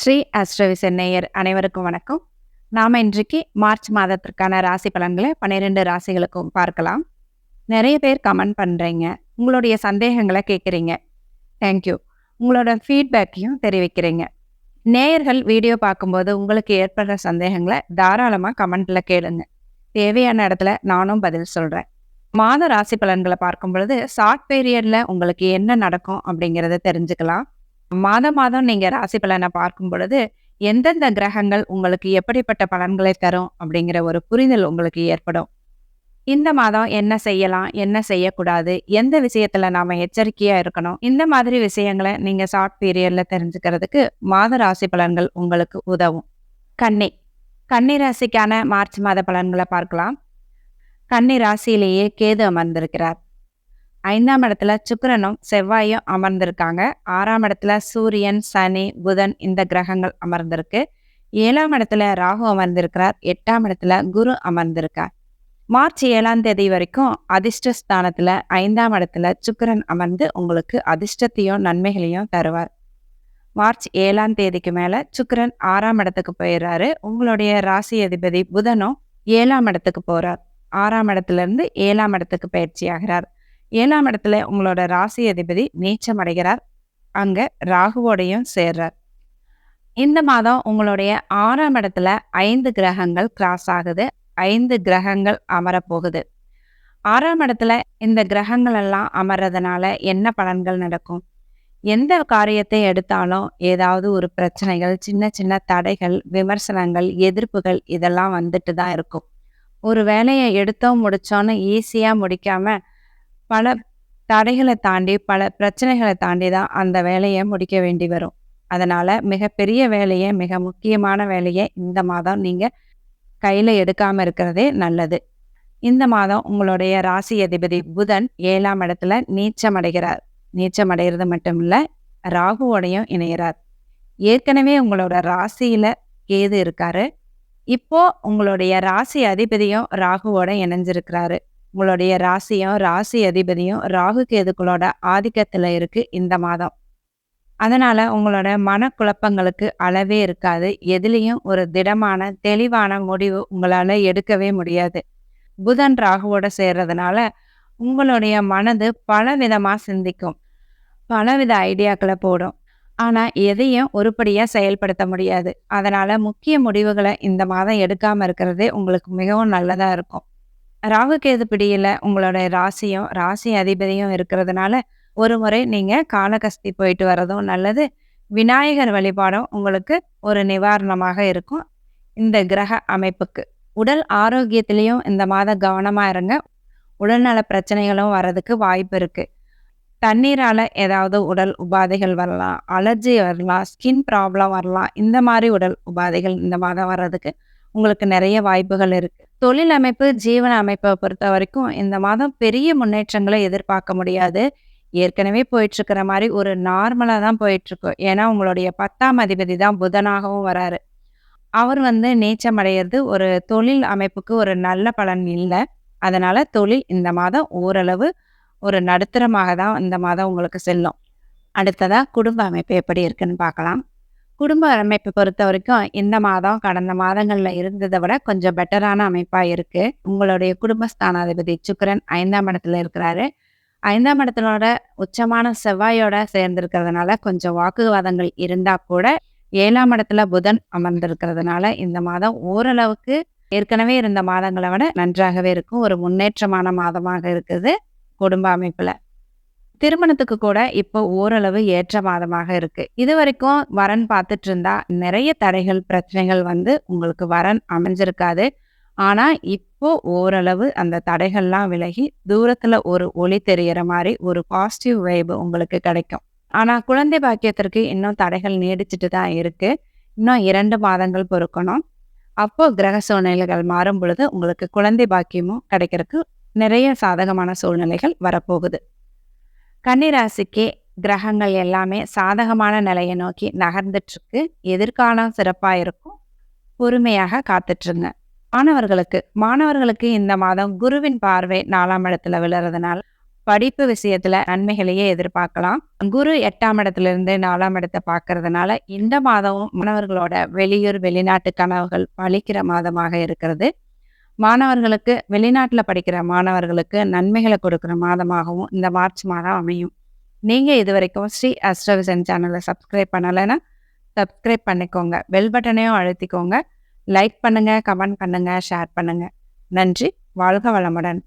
ஸ்ரீ அஸ்ட்ரவிசன் நேயர் அனைவருக்கும் வணக்கம். நாம இன்றைக்கு மார்ச் மாதத்திற்கான ராசி பலன்களை பன்னிரெண்டு ராசிகளுக்கும் பார்க்கலாம். நிறைய பேர் கமெண்ட் பண்ணுறீங்க உங்களுடைய சந்தேகங்களை கேட்குறீங்க. தேங்க்யூ உங்களோட ஃபீட்பேக்கையும் தெரிவிக்கிறீங்க. நேயர்கள் வீடியோ பார்க்கும்போது உங்களுக்கு ஏற்படுற சந்தேகங்களை தாராளமாக கமெண்ட்டில் கேளுங்க. தேவையான இடத்துல நானும் பதில் சொல்கிறேன் மாத ராசி பலன்களை பார்க்கும் பொழுது ஷார்ட் பீரியடில் உங்களுக்கு என்ன நடக்கும் அப்படிங்கிறத தெரிஞ்சுக்கலாம். மாதம் மாதம் நீங்கள் ராசி பலனை பார்க்கும் பொழுது எந்தெந்த கிரகங்கள் உங்களுக்கு எப்படிப்பட்ட பலன்களை தரும் அப்படிங்கிற ஒரு புரிதல் உங்களுக்கு ஏற்படும். இந்த மாதம் என்ன செய்யலாம் என்ன செய்யக்கூடாது எந்த விஷயத்துல நாம எச்சரிக்கையா இருக்கணும் இந்த மாதிரி விஷயங்களை நீங்க ஷார்ட் பீரியட்ல தெரிஞ்சுக்கிறதுக்கு மாத ராசி பலன்கள் உங்களுக்கு உதவும். கன்னி கன்னி ராசிக்கான மார்ச் மாத பலன்களை பார்க்கலாம். கன்னி ராசியிலேயே கேது அமர்ந்திருக்கிறார். ஐந்தாம் இடத்துல சுக்கிரனும் செவ்வாயும் அமர்ந்திருக்காங்க. ஆறாம் இடத்துல சூரியன் சனி புதன் இந்த கிரகங்கள் அமர்ந்திருக்கு. ஏழாம் இடத்துல ராகு அமர்ந்திருக்கிறார். எட்டாம் இடத்துல குரு அமர்ந்திருக்கார். மார்ச் ஏழாம் தேதி வரைக்கும் அதிர்ஷ்ட ஸ்தானத்துல ஐந்தாம் இடத்துல சுக்கிரன் அமர்ந்து உங்களுக்கு அதிர்ஷ்டத்தையும் நன்மைகளையும் தருவார். மார்ச் ஏழாம் தேதிக்கு மேல சுக்கிரன் ஆறாம் இடத்துக்கு போயிடுறாரு உங்களுடைய ராசி அதிபதி புதனும் ஏழாம் இடத்துக்கு போறார். ஆறாம் இடத்துல இருந்து ஏழாம் இடத்துக்கு பயிற்சி ஆகிறார். ஏழாம் இடத்துல உங்களோட ராசி அதிபதி நீச்சம் அடைகிறார். அங்கே ராகுவோடையும் சேர்றார். இந்த மாதம் உங்களுடைய ஆறாம் இடத்துல ஐந்து கிரகங்கள் கிராஸ் ஆகுது. ஐந்து கிரகங்கள் அமரப்போகுது. ஆறாம் இடத்துல இந்த கிரகங்கள் எல்லாம் அமர்றதுனால என்ன பலன்கள் நடக்கும்? எந்த காரியத்தை எடுத்தாலும் ஏதாவது ஒரு பிரச்சனைகள் சின்ன சின்ன தடைகள் விமர்சனங்கள் எதிர்ப்புகள் இதெல்லாம் வந்துட்டு தான் இருக்கும். ஒரு வேலையை எடுத்தோம் முடிச்சோன்னு ஈஸியாக முடிக்காமல் பல தடைகளை தாண்டி பல பிரச்சனைகளை தாண்டி தான் அந்த வேலையை முடிக்க வேண்டி வரும். அதனால மிகப்பெரிய வேலையை மிக முக்கியமான வேலையை இந்த மாதம் நீங்க கையில எடுக்காம இருக்கிறதே நல்லது. இந்த மாதம் உங்களுடைய ராசி அதிபதி புதன் ஏழாம் இடத்துல நீச்சம் அடைகிறார். நீச்சம் அடைகிறது மட்டும் இல்ல ராகுவோடையும் இணைகிறார். ஏற்கனவே உங்களோட ராசியில கேது இருக்காரு. இப்போ உங்களுடைய ராசி அதிபதியும் ராகுவோட இணைஞ்சிருக்கிறாரு. உங்களுடைய ராசியும் ராசி அதிபதியும் ராகு கேதுக்களோட ஆதிக்கத்தில் இருக்கு இந்த மாதம். அதனால உங்களோட மனக்குழப்பங்களுக்கு அளவே இருக்காது. எதுலேயும் ஒரு திடமான தெளிவான முடிவு உங்களால் எடுக்கவே முடியாது. புதன் ராகுவோட சேர்றதுனால உங்களுடைய மனது பல விதமாக சிந்திக்கும். பலவித ஐடியாக்களை போடும். ஆனால் எதையும் உருப்படியாக செயல்படுத்த முடியாது. அதனால முக்கிய முடிவுகளை இந்த மாதம் எடுக்காமல் இருக்கிறதே உங்களுக்கு மிகவும் நல்லதாக இருக்கும். ராகு கேது உங்களோட ராசியும் ராசி அதிபதியும் இருக்கிறதுனால ஒரு முறை நீங்கள் காலகஸ்தி போயிட்டு வர்றதும் நல்லது. விநாயகர் வழிபாடும் உங்களுக்கு ஒரு நிவாரணமாக இருக்கும். இந்த கிரக அமைப்புக்கு உடல் ஆரோக்கியத்திலையும் இந்த மாதம் கவனமாக இருங்க. உடல்நல பிரச்சனைகளும் வர்றதுக்கு வாய்ப்பு இருக்குது தண்ணீரால் ஏதாவது உடல் உபாதைகள் வரலாம். அலர்ஜி வரலாம். ஸ்கின் ப்ராப்ளம் வரலாம். இந்த மாதிரி உடல் உபாதைகள் இந்த மாதம் வர்றதுக்கு உங்களுக்கு நிறைய வாய்ப்புகள் இருக்கு. தொழில் அமைப்பு ஜீவன அமைப்பை பொறுத்த வரைக்கும் இந்த மாதம் பெரிய முன்னேற்றங்களை எதிர்பார்க்க முடியாது. ஏற்கனவே போயிட்டு இருக்கிற மாதிரி ஒரு நார்மலாக தான் போயிட்டு இருக்கும் ஏன்னா உங்களுடைய பத்தாம் அதிபதி தான் புதனாகவும் வராரு. அவர் வந்து நீச்சம் அடையிறது ஒரு தொழில் அமைப்புக்கு ஒரு நல்ல பலன் இல்லை. அதனால தொழில் இந்த மாதம் ஓரளவு ஒரு நடுத்தரமாக தான் இந்த மாதம் உங்களுக்கு செல்லும். அடுத்ததா குடும்ப அமைப்பு எப்படி இருக்குன்னு பார்க்கலாம். குடும்ப அமைப்பை பொறுத்த வரைக்கும் இந்த மாதம் கடந்த மாதங்கள்ல இருந்ததை விட கொஞ்சம் பெட்டரான அமைப்பா இருக்கு. உங்களுடைய குடும்பஸ்தானாதிபதி சுக்கரன் ஐந்தாம் இடத்துல இருக்கிறாரு. ஐந்தாம் இடத்தினோட உச்சமான செவ்வாயோட சேர்ந்திருக்கிறதுனால கொஞ்சம் வாக்குவாதங்கள் இருந்தா கூட ஏழாம் இடத்துல புதன் அமர்ந்திருக்கிறதுனால இந்த மாதம் ஓரளவுக்கு ஏற்கனவே இருந்த மாதங்களை விட நன்றாகவே இருக்கும். ஒரு முன்னேற்றமான மாதமாக இருக்குது குடும்ப அமைப்புல. திருமணத்துக்கு கூட இப்போ ஓரளவு ஏற்ற மாதமாக இருக்கு. இது வரைக்கும் வரன் பார்த்துட்டு இருந்தா நிறைய தடைகள் பிரச்சனைகள் வந்து உங்களுக்கு வரன் அமைஞ்சிருக்காது. ஆனா இப்போ ஓரளவு அந்த தடைகள்லாம் விலகி தூரத்துல ஒரு ஒளி தெரியற மாதிரி ஒரு பாசிட்டிவ் வைப் உங்களுக்கு கிடைக்கும். ஆனா குழந்தை பாக்கியத்திற்கு இன்னும் தடைகள் நீடிச்சிட்டு தான் இருக்கு. இன்னும் இரண்டு மாதங்கள் பொறுக்கணும். அப்போ கிரக சூழ்நிலைகள் மாறும் பொழுது உங்களுக்கு குழந்தை பாக்கியமும் கிடைக்கிறதுக்கு நிறைய சாதகமான சூழ்நிலைகள் வரப்போகுது. கன்னிராசிக்கு கிரகங்கள் எல்லாமே சாதகமான நிலையை நோக்கி நகர்ந்துட்டுருக்கு. எதிர்காலம் சிறப்பாக இருக்கும் பொறுமையாக காத்துட்ருங்க. மாணவர்களுக்கு மாணவர்களுக்கு இந்த மாதம் குருவின் பார்வை நாலாம் இடத்துல விழுறதுனால படிப்பு விஷயத்துல நன்மைகளையே எதிர்பார்க்கலாம். குரு எட்டாம் இடத்துல இருந்து நாலாம் இடத்தை பார்க்கறதுனால இந்த மாதமும் மாணவர்களோட வெளியூர் வெளிநாட்டு கனவுகள் பழிக்கிற மாதமாக இருக்கிறது. மாணவர்களுக்கு வெளிநாட்டில் படிக்கிற மாணவர்களுக்கு நன்மைகளை கொடுக்குற மாதமாகவும் இந்த மார்ச் மாதம் அமையும். நீங்கள் இது வரைக்கும் ஸ்ரீ அஸ்ட்ரவிசன் சேனலை சப்ஸ்கிரைப் பண்ணலைன்னா சப்ஸ்கிரைப் பண்ணிக்கோங்க. பெல் பட்டனையும் அழுத்திக்கோங்க. லைக் பண்ணுங்கள் கமெண்ட் பண்ணுங்கள் ஷேர் பண்ணுங்கள் நன்றி. வாழ்க வளமுடன்.